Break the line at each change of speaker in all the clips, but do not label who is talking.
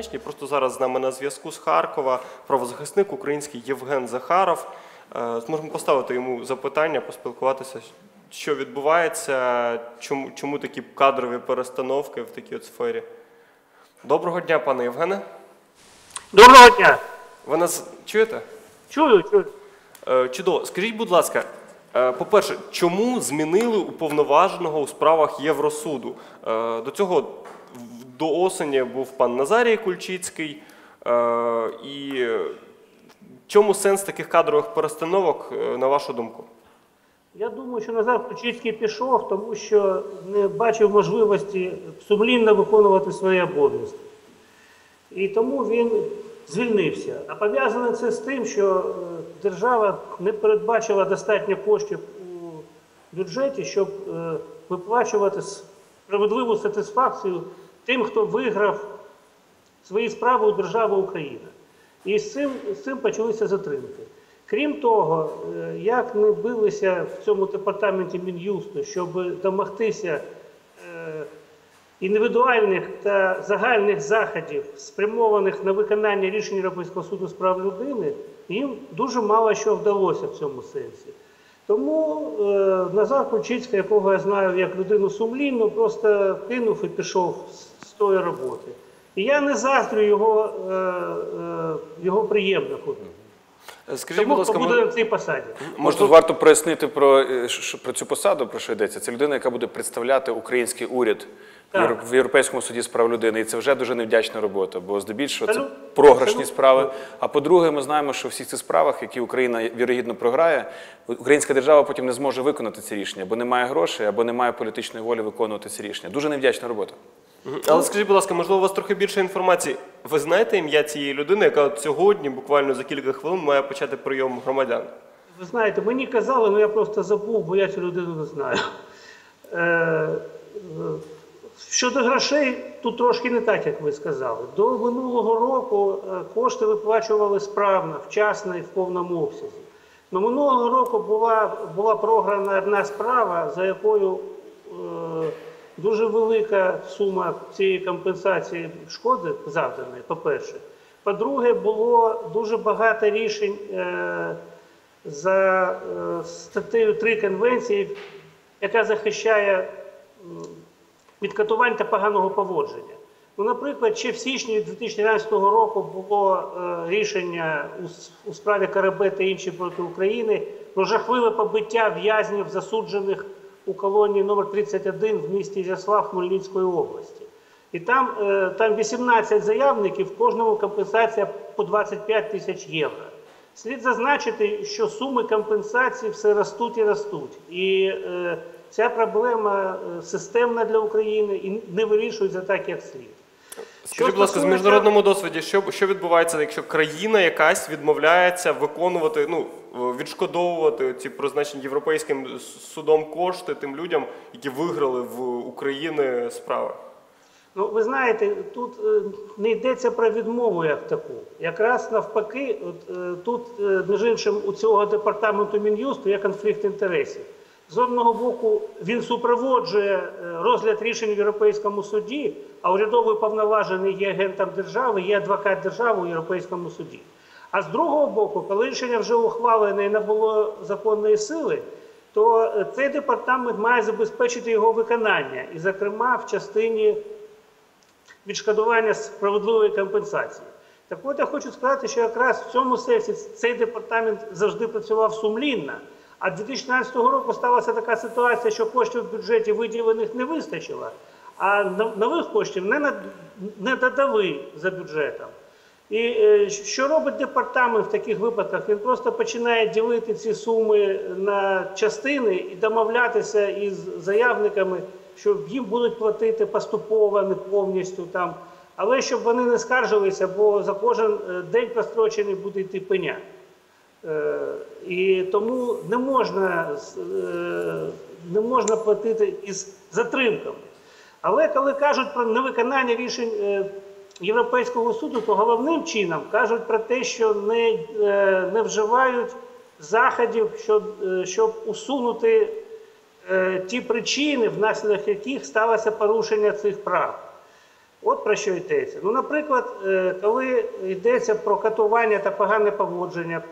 неоднозначні. Просто зараз з нами на зв'язку з Харкова правозахисник український Євген Захаров. Е, Зможемо поставити йому запитання, поспілкуватися, що відбувається, чому, чому такі кадрові перестановки в такій от сфері. Доброго дня, пане Євгене.
Доброго дня.
Ви нас чуєте?
Чую, чую.
Е, Чудово. Скажіть, будь ласка, е, по-перше, чому змінили уповноваженого у справах Євросуду? До цього до осені був пан Назарій Кульчицький. Е, І чому сенс таких кадрових перестановок, е, на вашу думку?
Я думаю, що Назар Ключицький пішов, тому що не бачив можливості сумлінно виконувати свої обов'язки. І тому він звільнився. А пов'язане це з тим, що е, держава не передбачила достатньо коштів у бюджеті, щоб виплачувати справедливу сатисфакцію тим, хто виграв свої справи у держави Україна. І з цим, з цим почалися затримки. Крім того, е, як ми билися в цьому департаменті Мін'юсту, щоб домогтися е, індивідуальних та загальних заходів, спрямованих на виконання рішень Європейського суду з прав людини, їм дуже мало що вдалося в цьому сенсі. Тому е, Назар Кульчицький, якого я знаю як людину сумлінну, просто кинув і пішов з тої роботи. І я не заздрю його, е, е, його приємнику.
Е, Скажіть, будь ласка,
буде на цій посаді.
Може, тут варто прояснити про, е, про цю посаду, про що йдеться. Це людина, яка буде представляти український уряд в
Так.
В Європейському суді з прав людини. І це вже дуже невдячна робота, бо здебільшого це програшні справи. А по-друге, ми знаємо, що в всіх цих справах, які Україна вірогідно програє, українська держава потім не зможе виконати ці рішення, бо немає грошей або немає політичної волі виконувати ці рішення. Дуже невдячна робота.
Але скажіть, будь ласка, можливо, у вас трохи більше інформації. Ви знаєте ім'я цієї людини, яка от сьогодні, буквально за кілька хвилин, має почати прийом громадян?
Ви знаєте, мені казали, але я просто забув, бо я цю людину не знаю. Е, е, щодо грошей, тут трошки не так, як ви сказали. До минулого року е, кошти виплачували справно, вчасно і в повному обсязі. Но минулого року була, була програна одна справа, за якою е, дуже велика сума цієї компенсації шкоди завданої, по-перше. По-друге, було дуже багато рішень. Е, за е, статтею 3 Конвенції, яка захищає від катувань та поганого поводження. Ну, наприклад, ще в січні 2011 року було е, рішення у, у справі Карабе та інші проти України про жахливе побиття в'язнів, засуджених у колонії номер 31 в місті Яслав Хмельницької області. І там, е, там 18 заявників, кожному компенсація по 25 тисяч євро. Слід зазначити, що суми компенсації все ростуть і ростуть. І е, ця проблема е, системна для України і не вирішується так, як слід.
Скажіть, будь ласка, з міжнародному досвіді, що, що відбувається, якщо країна якась відмовляється виконувати, ну, відшкодовувати ці призначені європейським судом кошти тим людям, які виграли в України справи?
Ну, ви знаєте, тут е, не йдеться про відмову як таку. Якраз навпаки, от, е, тут, е, між іншим, у цього департаменту Мін'юсту є конфлікт інтересів. З одного боку, він супроводжує розгляд рішень в Європейському суді, а урядовий повноважений є агентом держави, є адвокат держави у Європейському суді. А з другого боку, коли рішення вже ухвалене і набуло законної сили, то е, цей департамент має забезпечити його виконання, і, зокрема, в частині відшкодування справедливої компенсації. Так от я хочу сказати, що якраз в цьому сенсі цей департамент завжди працював сумлінно. А 2014 року сталася така ситуація, що коштів в бюджеті виділених не вистачило, а нових коштів не додали за бюджетом. І е, що робить департамент в таких випадках? Він просто починає ділити ці суми на частини і домовлятися із заявниками, що їм будуть платити поступово, не повністю там. Але щоб вони не скаржилися, бо за кожен е, день прострочений буде йти пеня. Е, І тому не можна, не можна платити із затримками. Але коли кажуть про невиконання рішень Європейського суду, то головним чином кажуть про те, що не, е, не вживають заходів, щоб, е, щоб усунути е, ті причини, внаслідок яких сталося порушення цих прав. От про що йдеться. Ну, наприклад, коли йдеться про катування та погане поводження,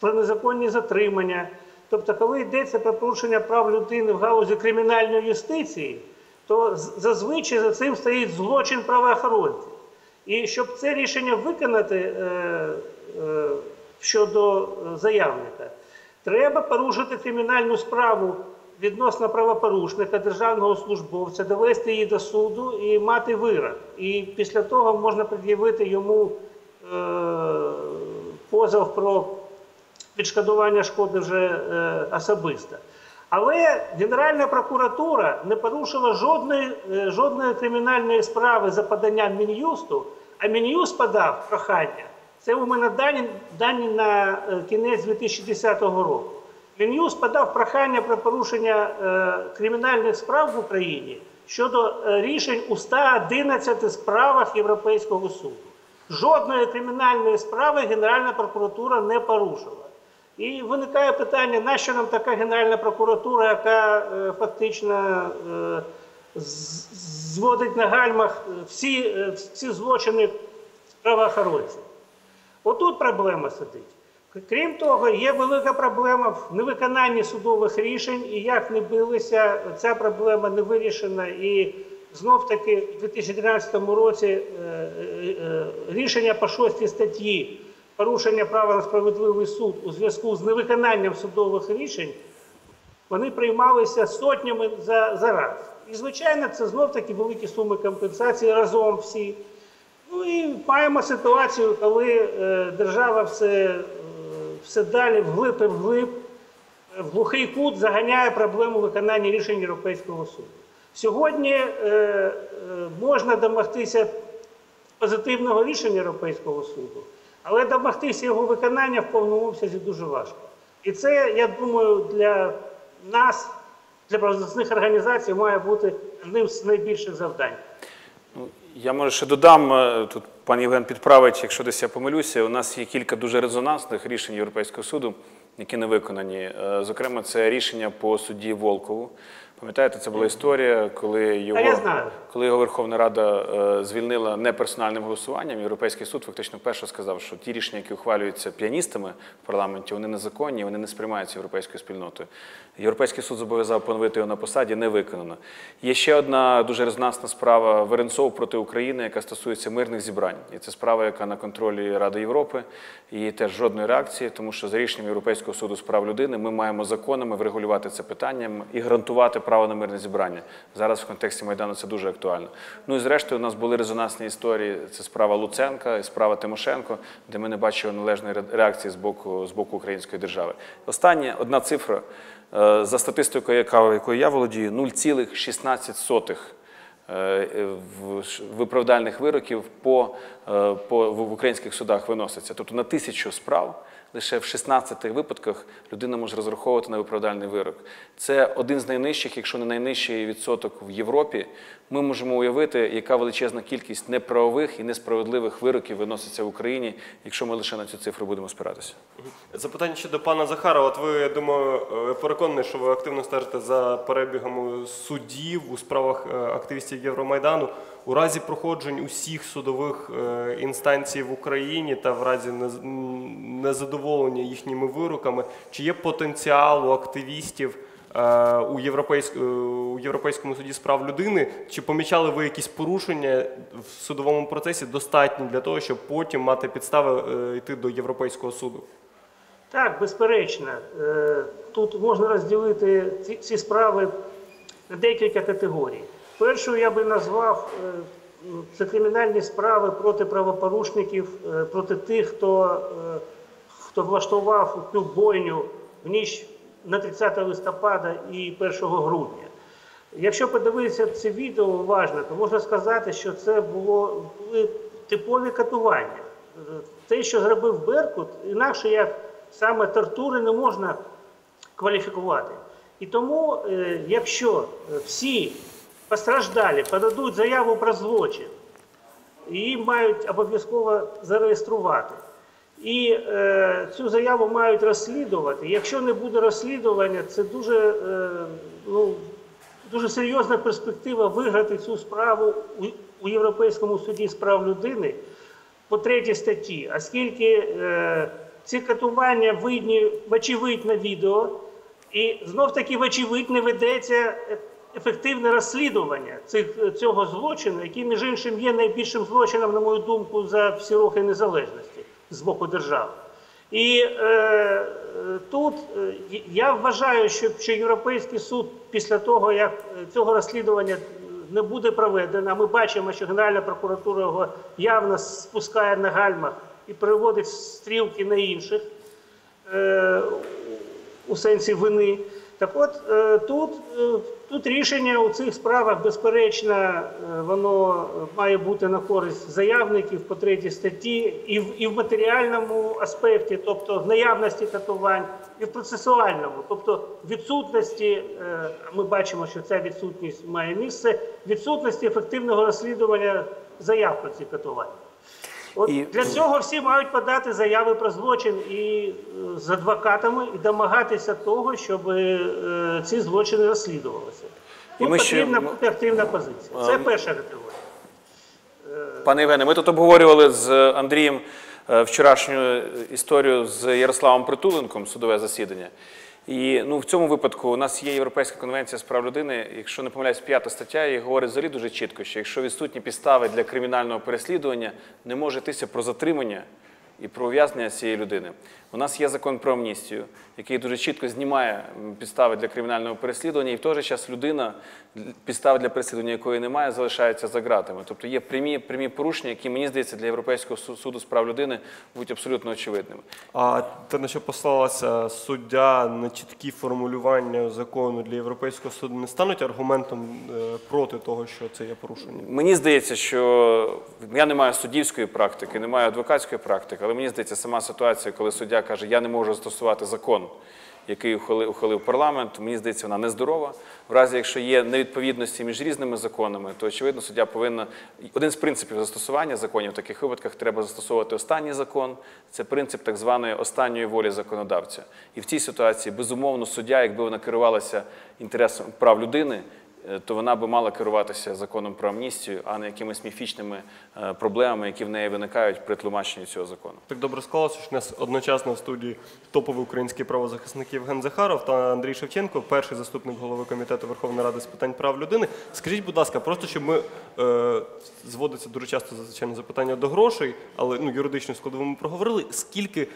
про незаконні затримання, тобто, коли йдеться про порушення прав людини в галузі кримінальної юстиції, то зазвичай за цим стоїть злочин правоохоронців. І щоб це рішення виконати е, е, щодо е, заявника, треба порушити кримінальну справу відносно правопорушника, державного службовця, довести її до суду і мати вирок. І після того можна пред'явити йому позов про відшкодування шкоди вже особисто. Але Генеральна прокуратура не порушила жодної, кримінальної справи за поданням Мін'юсту, а Мін'юст подав прохання. Це у мене дані, дані на е, кінець 2010 року. Мін'юст подав прохання про порушення е, кримінальних справ в Україні щодо е, рішень у 111 справах Європейського суду. Жодної кримінальної справи Генеральна прокуратура не порушила. І виникає питання, нащо нам така Генеральна прокуратура, яка е, фактично е, з- зводить на гальмах всі, е, всі злочини правоохоронців. Отут проблема сидить. Крім того, є велика проблема в невиконанні судових рішень, і як не билися, ця проблема не вирішена. І знов таки в 2013 році е, е, е, рішення по шостій статті порушення права на справедливий суд у зв'язку з невиконанням судових рішень вони приймалися сотнями за, за раз. І, звичайно, це знов таки великі суми компенсації разом всі. Ну і маємо ситуацію, коли е, держава все, е, все далі вглиб і вглиб, е, в глухий кут заганяє проблему виконання рішень Європейського суду. Сьогодні можна домогтися позитивного рішення Європейського суду, але домогтися його виконання в повному обсязі дуже важко. І це, я думаю, для нас, для правозахисних організацій, має бути одним з найбільших завдань.
Ну, Я може ще додам, е, тут пан Євген підправить, якщо десь я помилюся. У нас є кілька дуже резонансних рішень Європейського суду, які не виконані. Е, Зокрема, це рішення по судді Волкову. Пам'ятаєте, це була історія, коли його, коли його Верховна Рада е, звільнила неперсональним голосуванням. Європейський суд фактично вперше сказав, що ті рішення, які ухвалюються піаністами в парламенті, вони незаконні, вони не сприймаються європейською спільнотою. Європейський суд зобов'язав поновити його на посаді, не виконано. Є ще одна дуже резонансна справа Веренцов проти України, яка стосується мирних зібрань. І це справа, яка на контролі Ради Європи, і теж жодної реакції, тому що за рішенням Європейського суду з прав людини ми маємо законами врегулювати це питання і гарантувати право на мирне зібрання. Зараз в контексті Майдану це дуже актуально. Ну і зрештою, у нас були резонансні історії. Це справа Луценка і справа Тимошенко, де ми не бачили належної реакції з боку, з боку української держави. Остання одна цифра е, за статистикою, якою я володію, 0,16 е, ш- виправдальних вироків по, е, по, в українських судах виноситься. Тобто на тисячу справ лише в 16 випадках людина може розраховувати на виправдальний вирок. Це один з найнижчих, якщо не найнижчий відсоток в Європі. Ми можемо уявити, яка величезна кількість неправових і несправедливих вироків виноситься в Україні, якщо ми лише на цю цифру будемо спиратися.
Запитання щодо пана Захара. От ви, думаю, е, переконаний, що ви активно стежите за перебігами судів у справах е, активістів Євромайдану. У разі проходжень усіх судових е, інстанцій в Україні та в разі незадоволення їхніми вироками, чи є потенціал у активістів е, е, у Європейському суді з прав людини? Чи помічали ви якісь порушення в судовому процесі достатні для того, щоб потім мати підстави йти до Європейського суду?
Так, безперечно. Тут можна розділити ці справи на декілька категорій. Першу я би назвав е, це кримінальні справи проти правопорушників, е, проти тих, хто, е, хто влаштував цю бойню в ніч на 30 листопада і 1 грудня. Якщо подивитися це відео уважно, то можна сказати, що це було типові катування. Те, що зробив Беркут, інакше як саме тортури не можна кваліфікувати. І тому, якщо всі постраждалі подадуть заяву про злочин, її мають обов'язково зареєструвати. І е, цю заяву мають розслідувати. Якщо не буде розслідування, це дуже е, ну, дуже серйозна перспектива виграти цю справу у, у Європейському суді з прав людини по третій статті, оскільки е, ці катування видні вочевидь на відео, і знов таки вочевидь не ведеться ефективне розслідування цих, цього злочину, який, між іншим, є найбільшим злочином, на мою думку, за всі роки незалежності з боку держави. І е, тут е, я вважаю, що, що Європейський суд після того, як е, цього розслідування не буде проведено, ми бачимо, що Генеральна прокуратура його явно спускає на гальмах і переводить стрілки на інших е, у сенсі вини. Так от е, тут, е, тут рішення у цих справах, безперечно, е, воно має бути на користь заявників по третій статті і в, і в матеріальному аспекті, тобто в наявності катувань, і в процесуальному, тобто відсутності, ми бачимо, що ця відсутність має місце, відсутності ефективного розслідування заяв про ці катування. От
І-
для цього всі мають подати заяви про злочин і е, з адвокатами і домагатися того, щоб е, ці злочини розслідувалися.
І
Тут
ми
потрібна бути активна позиція. Це перша категорія.
Пане Євгене, ми тут обговорювали з Андрієм е, вчорашню історію з Ярославом Притуленком, судове засідання. І ну, в цьому випадку у нас є Європейська конвенція з прав людини, якщо не помиляюсь, п'ята стаття, і говорить взагалі дуже чітко, що якщо відсутні підстави для кримінального переслідування, не може йтися про затримання і про ув'язнення цієї людини. У нас є закон про амністію, який дуже чітко знімає підстави для кримінального переслідування, і в той же час людина, підстави для переслідування якої немає, залишається за ґратами. Тобто є прямі, прямі порушення, які, мені здається, для Європейського суду з прав людини будуть абсолютно очевидними.
А те, на що послалася суддя на чіткі формулювання закону для Європейського суду, не стануть аргументом е, проти того, що це є порушення?
Мені здається, що я не маю суддівської практики, не маю адвокатської практики, але мені здається, сама ситуація, коли суддя каже, я не можу застосувати закон, який ухвалив, ухвалив парламент, мені здається, вона нездорова. В разі, якщо є невідповідності між різними законами, то очевидно, суддя повинна один з принципів застосування законів в таких випадках треба застосовувати останній закон. Це принцип так званої останньої волі законодавця. І в цій ситуації, безумовно, суддя, якби вона керувалася інтересом прав людини. Е, То вона би мала керуватися законом про амністію, а не якимись міфічними е, проблемами, які в неї виникають при тлумаченні цього закону.
Так добре склалося, що у нас одночасно в студії топовий український правозахисник Євген Захаров та Андрій Шевченко, перший заступник голови комітету Верховної Ради з питань прав людини. Скажіть, будь ласка, просто щоб ми е, зводиться дуже часто звичайно запитання до грошей, але ну юридичну складову ми проговорили. Скільки е,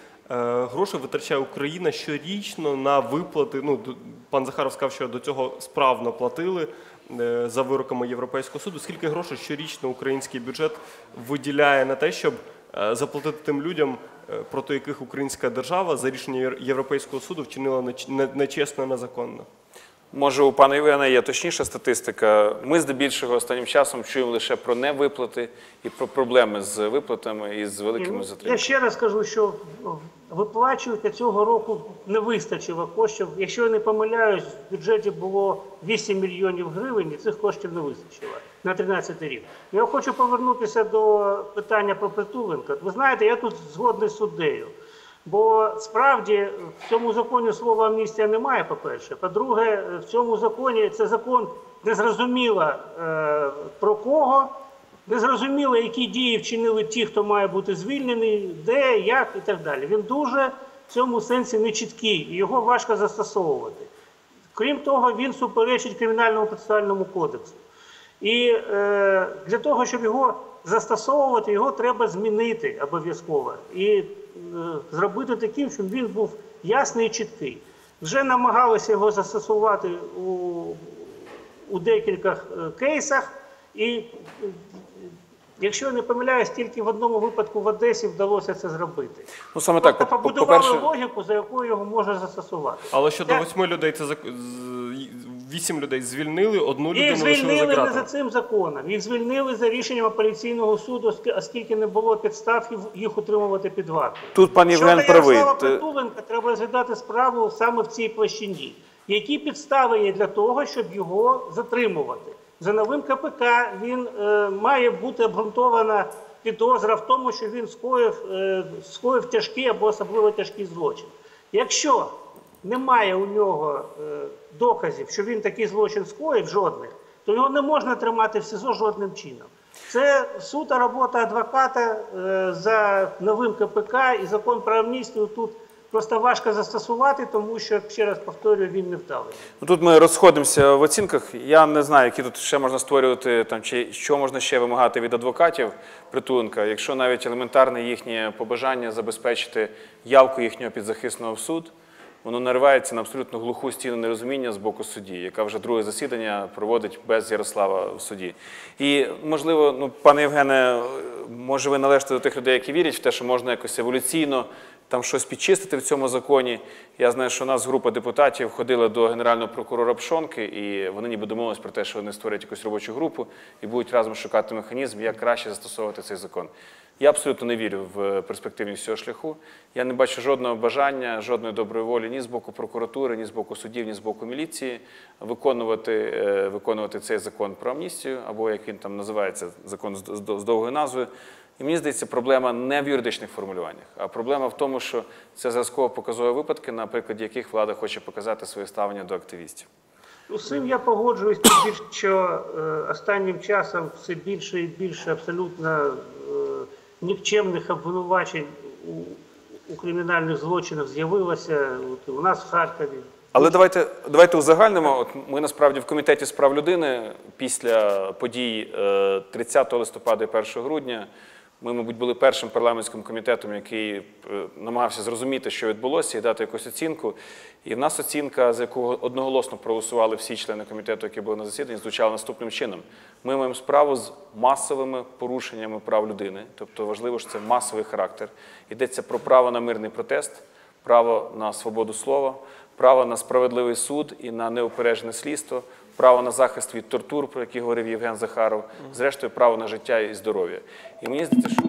грошей витрачає Україна щорічно на виплати? Ну пан Захаров сказав, що до цього справно платили. е, За вироками Європейського суду, скільки грошей щорічно український бюджет виділяє на те, щоб е, заплатити тим людям, е, проти яких українська держава за рішення Європейського суду вчинила нечесно, незаконно.
Може, у пана Євгена є точніша статистика. Ми здебільшого останнім часом чуємо лише про невиплати і про проблеми з виплатами і з великими
Я ще раз кажу, що виплачувати цього року не вистачило коштів. Якщо я не помиляюсь, в бюджеті було 8 мільйонів гривень, і цих коштів не вистачило на 13 рік. Я хочу повернутися до питання про Притуленка. Ви знаєте, я тут згодний з суддею. Бо справді в цьому законі слова амністія немає, по-перше. По-друге, в цьому законі це закон незрозуміло е, про кого, незрозуміло, які дії вчинили ті, хто має бути звільнений, де, як і так далі. Він дуже в цьому сенсі нечіткий, і його важко застосовувати. Крім того, він суперечить кримінальному процесуальному кодексу. І е, для того, щоб його застосовувати, його треба змінити обов'язково і зробити таким, щоб він був ясний і чіткий. Вже намагалися його застосувати у, у декількох е, кейсах, і е, якщо я не помиляюсь, тільки в одному випадку в Одесі вдалося це зробити.
Ну саме так,
Тобто
по- по-
побудували
по-перше,
логіку, за якою його можна застосувати.
Але щодо восьми людей, це вісім людей звільнили, одну людину лишили за
звільнили не за
ґратами.
цим законом. Їх звільнили за рішенням апеляційного суду, оскільки не було підстав їх- утримувати під вартою.
Тут пан Євген
Щодо
правий.
Ярослава Притуленка, треба розглядати справу саме в цій площині. Які підстави є для того, щоб його затримувати? За новим КПК він е, має бути обґрунтована підозра в тому, що він скоїв, е, скоїв тяжкий або особливо тяжкий злочин. Якщо немає у нього е, доказів, що він такий злочин скоїв жодних, то його не можна тримати в СІЗО жодним чином. Це сута робота адвоката е, за новим КПК і закон про амністію тут просто важко застосувати, тому що, ще раз повторюю, він не вдалий.
Ну, тут ми розходимося в оцінках. Я не знаю, які тут ще можна створювати, там, чи що можна ще вимагати від адвокатів притуленка, якщо навіть елементарне їхнє побажання забезпечити явку їхнього підзахисного в суд, воно наривається на абсолютно глуху стіну нерозуміння з боку судді, яка вже друге засідання проводить без Ярослава в суді. І, можливо, ну, пане Євгене, може ви належите до тих людей, які вірять в те, що можна якось еволюційно там щось підчистити в цьому законі. Я знаю, що у нас група депутатів ходила до генерального прокурора Пшонки, і вони ніби домовились про те, що вони створять якусь робочу групу і будуть разом шукати механізм, як краще застосовувати цей закон. Я абсолютно не вірю в перспективність цього шляху. Я не бачу жодного бажання, жодної доброї волі ні з боку прокуратури, ні з боку суддів, ні з боку міліції виконувати, е, виконувати цей закон про амністію, або як він там називається, закон з, довгою назвою. І мені здається, проблема не в юридичних формулюваннях, а проблема в тому, що це зразково показові випадки, на прикладі яких влада хоче показати своє ставлення до активістів.
Ну, цим я погоджуюсь, що е, останнім часом все більше і більше абсолютно е, нікчемних обвинувачень у, у кримінальних злочинах з'явилося от, у нас в Харкові.
Але давайте, давайте узагальнимо. От ми насправді в комітеті з прав людини після подій е, 30 листопада і 1 грудня. Ми, мабуть, були першим парламентським комітетом, який е, намагався зрозуміти, що відбулося, і дати якусь оцінку. І в нас оцінка, за яку одноголосно проголосували всі члени комітету, які були на засіданні, звучала наступним чином: ми маємо справу з масовими порушеннями прав людини, тобто важливо, що це масовий характер. Йдеться про право на мирний протест, право на свободу слова, право на справедливий суд і на неупереджене слідство, право на захист від тортур, про які говорив Євген Захаров, зрештою, право на життя і здоров'я. І мені здається, що